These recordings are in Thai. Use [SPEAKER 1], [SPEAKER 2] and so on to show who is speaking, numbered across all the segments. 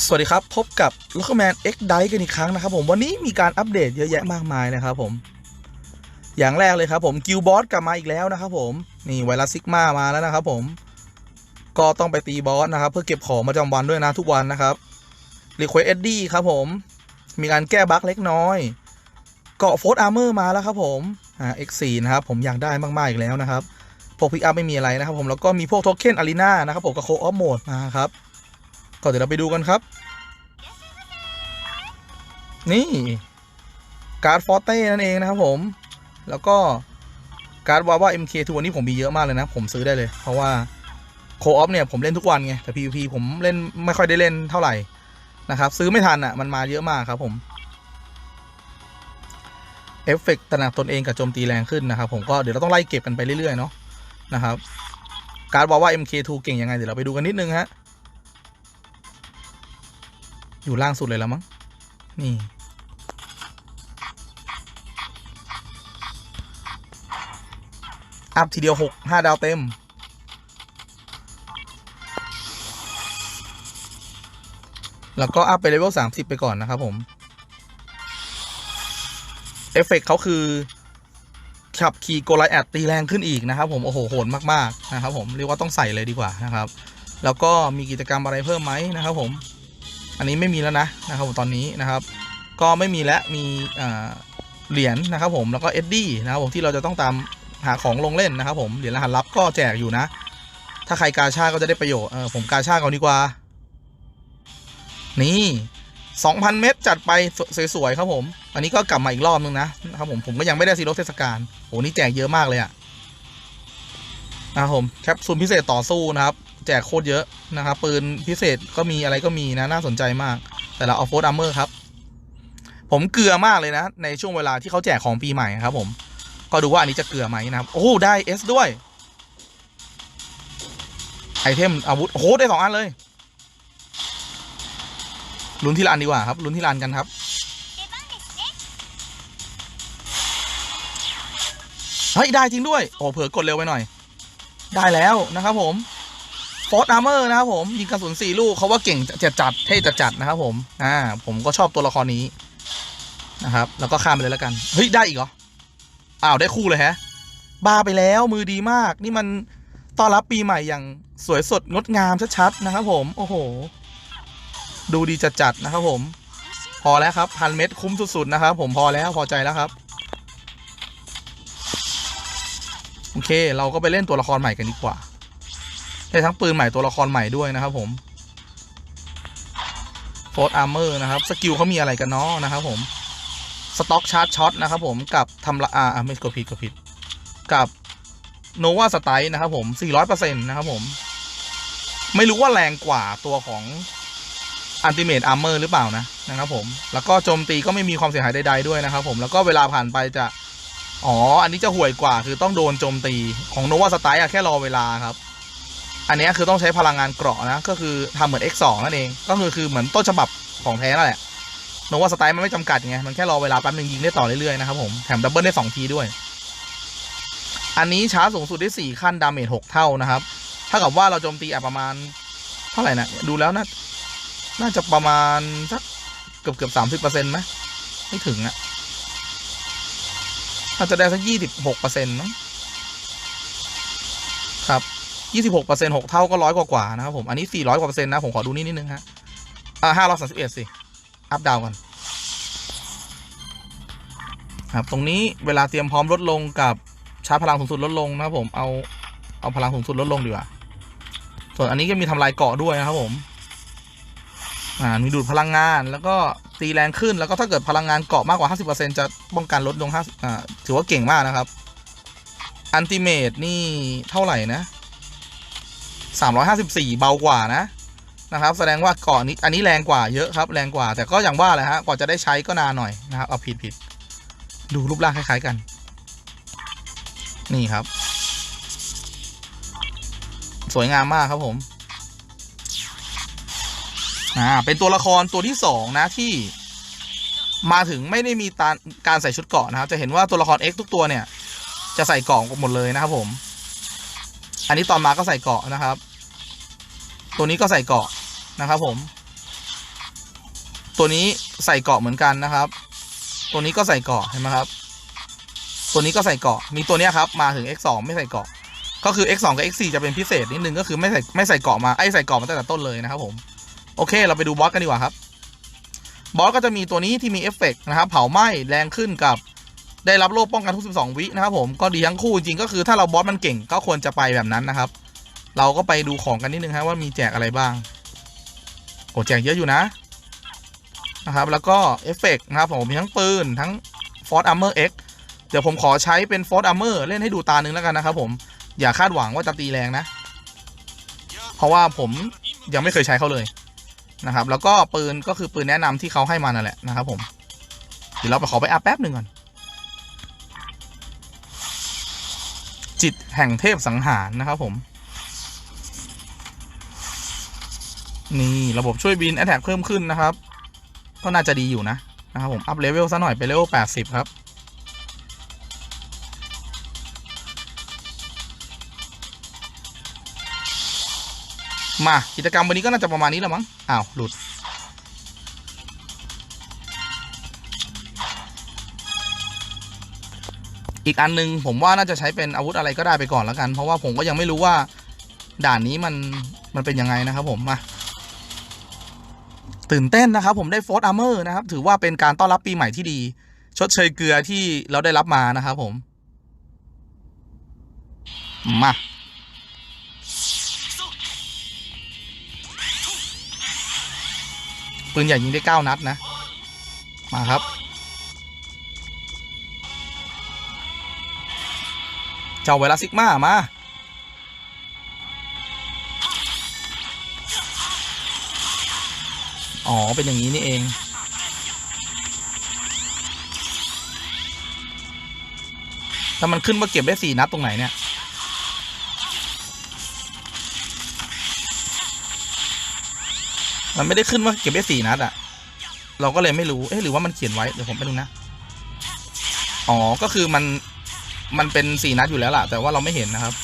[SPEAKER 1] สวัสดีครับ พบกับ l o c k e r m a n X d i กันอีกครั้งนะครับผมวันนี้มีการอัปเดตเยอะแยะมากมายนะครับผม อย่างแรกเลยครับผมกิลบอสกลับมาอีกแล้วนะครับผมนี่ไวรัสซิกมามาแล้วนะครับผมก็ต้องไปตีบอสนะครับ เพื่อเก็บของประจำวันด้วยนะทุกวันนะครับรีเควสเอ็ดดี้ครับผม มีการแก้บั๊กเล็กน้อย เกาะโฟร์อาร์เมอร์มาแล้วครับผมอ่า X4 นะครับผมอยากได้มากๆอีกแล้วนะครับพวกพิกอัพไม่มีอะไรนะครับผมแล้วก็มีพวกโทเค็นอารีนานะครับผมกับโคออฟโหมดมาครับ ก็เดี๋ยวเราไปดูกันครับ นี่การ์ดฟอร์เต้นั่นเองนะครับผม แล้วก็การ์ดวาว่า MK2 วันนี้ผมมีเยอะมากเลยนะ ผมซื้อได้เลย เพราะว่าโคออฟเนี่ยผมเล่นทุกวันไงแต่ PVP ผมเล่นไม่ค่อยได้เล่นเท่าไหร่นะครับ ซื้อไม่ทันอะมันมาเยอะมากครับผมเอฟเฟกต์ตระหนักตนเองกับโจมตีแรงขึ้นนะครับ ผมก็เดี๋ยวเราต้องไล่เก็บกันไปเรื่อยๆเนาะนะครับการ์ดวาว่า MK2 เก่งยังไงเดี๋ยวเราไปดูกันนิดนึงฮะ อยู่ล่างสุดเลยแล้วมั้ง นี่ อัพทีเดียวหกห้าดาวเต็ม แล้วก็อัพไปเลเวลสามสิบไปก่อนนะครับผม เอฟเฟกต์เขาคือ ขับขี่โกลไลแอดตีแรงขึ้นอีกนะครับผม โอ้โห โหดมาก ๆ นะครับผม เรียกว่าต้องใส่เลยดีกว่านะครับ แล้วก็มีกิจกรรมอะไรเพิ่มไหมนะครับผม อันนี้ไม่มีแล้วนะนะครับผมตอนนี้นะครับ ก็ไม่มีแล้วมีเหรียญนะครับผมแล้วก็เอ็ดดี้นะครับผมที่เราจะต้องตามหาของลงเล่นนะครับผมเหรียญรหัสลับก็แจกอยู่นะ ถ้าใครกาชาก็จะได้ประโยชน์เออผมกาชาก่อนดีกว่า นี่2,000 เม็ดจัดไปสวยๆครับผม อันนี้ก็กลับมาอีกรอบนึงนะนะครับผมผมก็ยังไม่ได้ซีโร่เทศกาลโหนี่แจกเยอะมากเลยอะนะครับผมแคปซูลพิเศษต่อสู้นะครับ แจกโคตรเยอะนะครับ ปืนพิเศษก็มีอะไรก็มีนะ น่าสนใจมาก แต่เราเอาโฟร์ดัมเมอร์ครับ ผมเกลือมากเลยนะ ในช่วงเวลาที่เขาแจกของปีใหม่ครับ ผม ก็ดูว่าอันนี้จะเกลือไหมนะครับ โอ้ได้เอสด้วย ไอเทมอาวุธโอ้ได้สองอันเลย ลุ้นที่ละอันดีกว่าครับ ลุ้นที่ละอันกันครับเฮ้ยได้จริงด้วย โอ้เผื่อกดเร็วไปหน่อย ได้แล้วนะครับผม ฟอร์ดอาร์เมอร์นะครับผมยิงกระสุนสี่ลูกเขาว่าเก่งจัดจัดเท่จัดจัดนะครับผมอ่าผมก็ชอบตัวละครนี้นะครับ แล้วก็ข้ามไปเลยแล้วกันเฮ้ยได้อีกเหรออ้าวได้คู่เลยแฮะบ้าไปแล้วมือดีมาก นี่มันต้อนรับปีใหม่อย่างสวยสดงดงามชัดๆนะครับผมโอ้โห ดูดีจัดจัดนะครับผม พอแล้วครับพันเม็ดคุ้มสุดๆนะครับผมพอแล้วพอใจแล้วครับโอเค เราก็ไปเล่นตัวละครใหม่กันดีกว่า ได้ทั้งปืนใหม่ตัวละครใหม่ด้วยนะครับผมโฟร์อาร์เมอร์นะครับสกิลเขามีอะไรกันเนาะนะครับผมสต็อกชาร์จช็อตนะครับผมกับทำละอาไม่กดผิดกดผิด กับโนวาสไตนะครับผม 400%นะครับผม ไม่รู้ว่าแรงกว่าตัวของอันติเมตอาร์เมอร์หรือเปล่านะนะครับผม แล้วก็โจมตีก็ไม่มีความเสียหายใดๆด้วยนะครับผมแล้วก็เวลาผ่านไปจะ อ๋อ อันนี้จะห่วยกว่าคือต้องโดนโจมตีของโนวาสไตอะแค่รอเวลาครับ อันนี้คือต้องใช้พลังงานเกราะนะ ก็คือทำเหมือน X2 นั่นเอง ก็คือคือเหมือนต้นฉบับของแท้นั่นแหละโนว่าสไตล์มันไม่จำกัดไง มันแค่รอเวลาแป๊บนึงยิงได้ต่อเรื่อยๆนะครับผม แถมดับเบิลได้2ทีด้วย อันนี้ชาร์จสูงสุดได้ 4 ขั้นดาเมจ6เท่านะครับ ถ้ากับว่าเราโจมตีอะประมาณเท่าไหร่นะ ดูแล้วน่าน่าจะประมาณสักเกือบเกือบสามสิบเปอร์เซ็นต์ไหมไม่ถึงอะน่าจะได้สักยี่สิบหกเปอร์เซ็นต์มั้งครับ ยี่สิบหกเปอร์เซ็นต์หกเท่าก็ร้อยกว่าๆนะครับผม อันนี้สี่ร้อยกว่าเปอร์เซ็นต์นะ ผมขอดูนี่นิดนึงฮะอ่าห้าร้อยสามสิบเอ็ดสิ อัพดาวกันครับ ตรงนี้เวลาเตรียมพร้อมลดลงกับชาร์จพลังสูงสุดลดลงนะครับผม เอาเอาพลังสูงสุดลดลงดีกว่า ส่วนอันนี้ก็มีทำลายเกาะด้วยนะครับผม อ่า มีดูดพลังงานแล้วก็ตีแรงขึ้นแล้วก็ถ้าเกิดพลังงานเกาะมากกว่า 50%จะป้องกันลดลง5อ่าถือว่าเก่งมากนะครับ อันติเมตนี่เท่าไหร่นะ 354 เบากว่านะนะครับ แสดงว่าเกาะนี้อันนี้แรงกว่าเยอะครับแรงกว่า แต่ก็อย่างว่าแหละฮะกว่าจะได้ใช้ก็นานหน่อยนะครับเอาผิดผิดดูรูปร่างคล้ายๆกัน นี่ครับ สวยงามมากครับผมอ่าเป็นตัวละครตัวที่สองนะที่มาถึงไม่ได้มีการใส่ชุดเกาะนะครับ จะเห็นว่าตัวละคร X ทุกตัวเนี่ย จะใส่เกาะหมดเลยนะครับผม อันนี้ตอนมาก็ใส่เกาะนะครับ ตัวนี้ก็ใส่เกาะนะครับ ผม ตัวนี้ใส่เกาะเหมือนกันนะครับ ตัวนี้ก็ใส่เกาะเห็นไหมครับ ตัวนี้ก็ใส่เกาะ มีตัวนี้ครับ มาถึง X2 ไม่ใส่เกาะ ก็คือ X2 กับ X4 จะเป็นพิเศษนิดนึงก็คือไม่ใส่ไม่ใส่เกาะมาไอ้ใส่เกาะมาตั้งแต่ต้นเลยนะครับ ผม โอเค เราไปดูบอสกันดีกว่าครับบอสก็จะมีตัวนี้ที่มีเอฟเฟกต์นะครับ เผาไหม้แรงขึ้นกับ ได้รับโล่ป้องกันทุก 12 วินะครับผมก็ดีทั้งคู่จริงก็คือถ้าเราบอสมันเก่งก็ควรจะไปแบบนั้นนะครับ เราก็ไปดูของกันนิดนึงครับว่ามีแจกอะไรบ้างโอ้แจกเยอะอยู่นะนะครับแล้วก็เอฟเฟกต์นะครับผมมีทั้งปืนทั้ง Force Armor X เเดี๋ยวผมขอใช้เป็น Force Armor เล่นให้ดูตาหนึ่งแล้วกันนะครับผมอย่าคาดหวังว่าจะตีแรงนะ เพราะว่าผมยังไม่เคยใช้เขาเลยนะครับ แล้วก็ปืนก็คือปืนแนะนำที่เขาให้มานั่นแหละนะครับผมเดี๋ยวเราไปขอไปอัพแป๊บหนึ่งก่อน จิตแห่งเทพสังหารนะครับผม นี่ระบบช่วยบินแอ t แทกเพิ่มขึ้นนะครับ ก็น่าจะดีอยู่นะนะครับผม อัพเลเวลซะหน่อยไปเลเวล80 ครับ มากิจกรรมวันนี้ก็น่าจะประมาณนี้แล้วมั้ง อ้าว หลุด อีกอันหนึงผมว่าน่าจะใช้เป็นอาวุธอะไรก็ได้ไปก่อนแล้วกัน เพราะว่าผมก็ยังไม่รู้ว่าด่านนี้มันมันเป็นยังไงนะครับผมมาตื่นเต้นนะครับผมได้โฟร์อาร์เมอร์นะครับ ถือว่าเป็นการต้อนรับปีใหม่ที่ดี ชดเชยเกลือที่เราได้รับมานะครับผม มาปืนใหญ่ยิงได้เก้านัดนะ มาครับ เจ้าไวรัสซิกมามาอ๋อ เป็นอย่างนี้นี่เอง แต่มันขึ้นว่าเก็บได้สี่นัดตรงไหนเนี่ย มันไม่ได้ขึ้นว่าเก็บได้สี่นัดอะเราก็เลยไม่รู้ เอ๊ะ หรือว่ามันเขียนไว้ เดี๋ยวผมไปดูนะ อ๋อ ก็คือมัน มันเป็นสี่นัดอยู่แล้วล่ะ แต่ว่าเราไม่เห็นนะครับ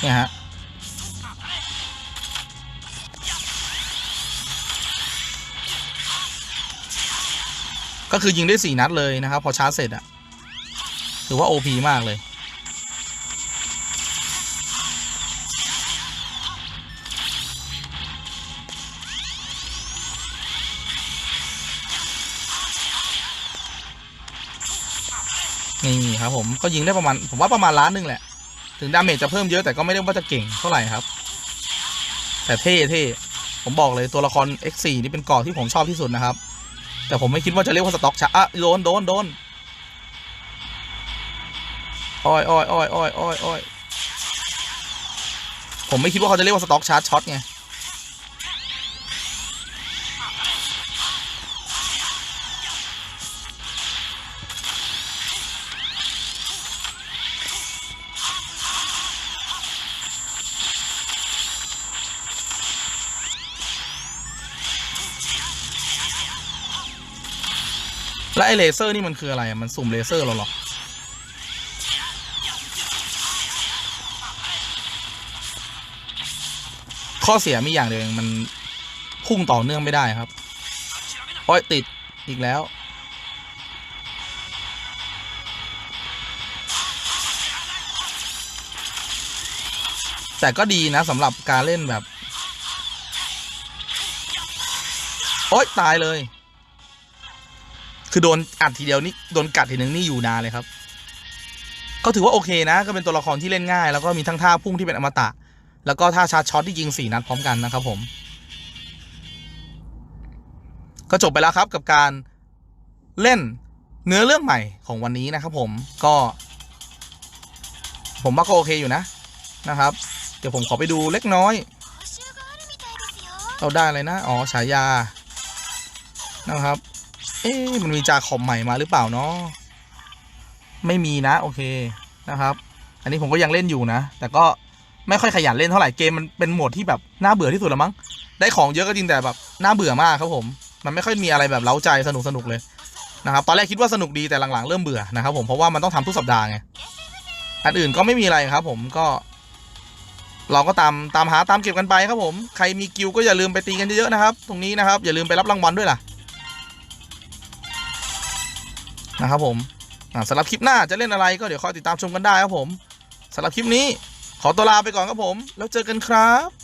[SPEAKER 1] เนี่ยฮะก็คือยิงได้สี่นัดเลยนะครับ พอชาร์จเสร็จอะถือว่าโอพีมากเลย ครับผมก็ยิงได้ประมาณผมว่าประมาณล้านนึงแหละ ถึงดาเมจจะเพิ่มเยอะแต่ก็ไม่ได้ว่าจะเก่งเท่าไหร่ครับ แต่เท่เท่ผมบอกเลยตัวละคร X4 นี่เป็นกาะที่ผมชอบที่สุดนะครับ แต่ผมไม่คิดว่าจะเรียกว่าสต็อกชาอะโดนโดนโดนอ้อยอ้อยอ้อยอ้อยอ้อยอ้อยผมไม่คิดว่าเขาจะเรียกว่าสต็อกชาร์จช็อตไง แล้วไอ้เลเซอร์นี่มันคืออะไรอะมันสุ่มเลเซอร์เราหรอ ข้อเสียมีอย่างเดียวเองมันพุ่งต่อเนื่องไม่ได้ครับโอ้ยติดอีกแล้ว แต่ก็ดีนะสำหรับการเล่นแบบ โอ๊ย ตายเลย คือโดนอัดทีเดียวนี่โดนกัดทีนึงนี่อยู่นานเลยครับ ก็ถือว่าโอเคนะ ก็เป็นตัวละครที่เล่นง่าย แล้วก็มีทั้งท่าพุ่งที่เป็นอมตะ แล้วก็ท่าชาร์จช็อตที่ยิงสี่นัดพร้อมกันนะครับผม ก็จบไปแล้วครับกับการเล่นเนื้อเรื่องใหม่ของวันนี้นะครับผมก็ ผมว่าก็โอเคอยู่นะนะครับ เดี๋ยวผมขอไปดูเล็กน้อยเราได้อะไรนะ อ๋อฉายานะครับ เอ๊ะมันมีจาคอมใหม่มาหรือเปล่าเนาะไม่มีนะโอเคนะครับ อันนี้ผมก็ยังเล่นอยู่นะ แต่ก็ไม่ค่อยขยันเล่นเท่าไหร่เกมมันเป็นโหมดที่แบบน่าเบื่อที่สุดแล้วมั้งได้ของเยอะก็จริงแต่แบบน่าเบื่อมากครับผม มันไม่ค่อยมีอะไรแบบเล้าใจสนุกสนุกเลยนะครับตอนแรกคิดว่าสนุกดีแต่หลังๆเริ่มเบื่อนะครับผมเพราะว่ามันต้องทำทุกสัปดาห์ไงอันอื่นก็ไม่มีอะไรครับ ผมก็ เราก็ตามตามหาตามเก็บกันไปครับผม ใครมีกิลก็อย่าลืมไปตีกันเยอะๆนะครับ ตรงนี้นะครับ อย่าลืมไปรับรางวัลด้วยล่ะ นะครับผมสำหรับคลิปหน้าจะเล่นอะไรก็เดี๋ยวคอยติดตามชมกันได้ครับผมสำหรับคลิปนี้ขอตัวลาไปก่อนครับผม แล้วเจอกันครับ